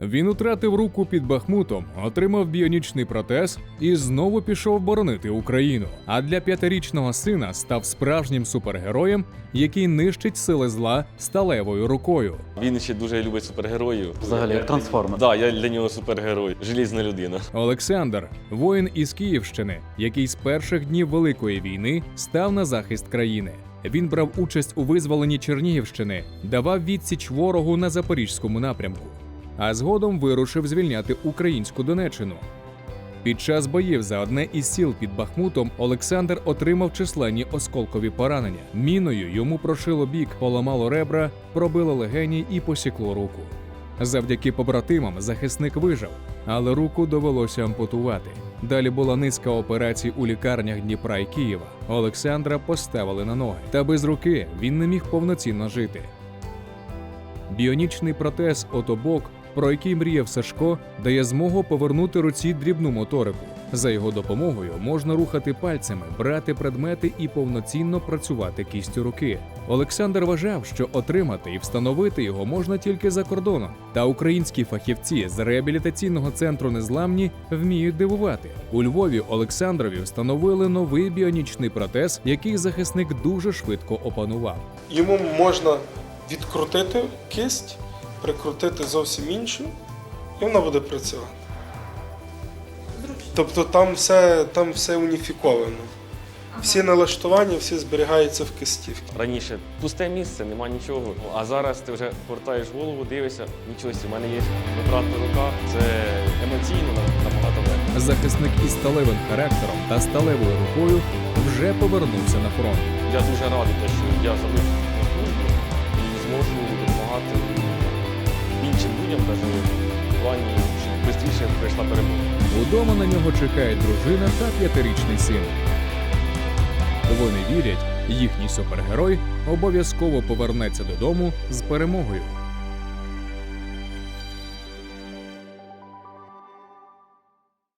Він утратив руку під Бахмутом, отримав біонічний протез і знову пішов боронити Україну. А для п'ятирічного сина став справжнім супергероєм, який нищить сили зла сталевою рукою. Він ще дуже любить супергероїв. Взагалі, як трансформер. Так, я для нього супергерой, желізна людина. Олександр, воїн із Київщини, який з перших днів Великої війни став на захист країни. Він брав участь у визволенні Чернігівщини, давав відсіч ворогу на запорізькому напрямку, а згодом вирушив звільняти українську Донеччину. Під час боїв за одне із сіл під Бахмутом Олександр отримав численні осколкові поранення. Міною йому прошило бік, поламало ребра, пробило легені і посікло руку. Завдяки побратимам захисник вижив, але руку довелося ампутувати. Далі була низка операцій у лікарнях Дніпра і Києва. Олександра поставили на ноги, та без руки він не міг повноцінно жити. Біонічний протез отобок, про який мріяв Сашко, дає змогу повернути руці дрібну моторику. За його допомогою можна рухати пальцями, брати предмети і повноцінно працювати кістю руки. Олександр вважав, що отримати і встановити його можна тільки за кордоном. Та українські фахівці з реабілітаційного центру незламні вміють дивувати. У Львові Олександрові встановили новий біонічний протез, який захисник дуже швидко опанував. Йому можна відкрутити кисть, прикрутити зовсім іншу, і вона буде працювати. Тобто там все, там все уніфіковано. Всі налаштування, всі зберігаються в кисті. Раніше пусте місце, нема нічого. А зараз ти вже повертаєш голову, дивишся, нічого сі, в мене є витрата рука. Це емоційно набагато легше. Захисник із сталевим характером та сталевою рукою вже повернувся на фронт. Я дуже радий, що я на службу і зможу в плані, щоб швидше прийшла перемога. Удома на нього чекає дружина та п'ятирічний син. Вони вірять, їхній супергерой обов'язково повернеться додому з перемогою.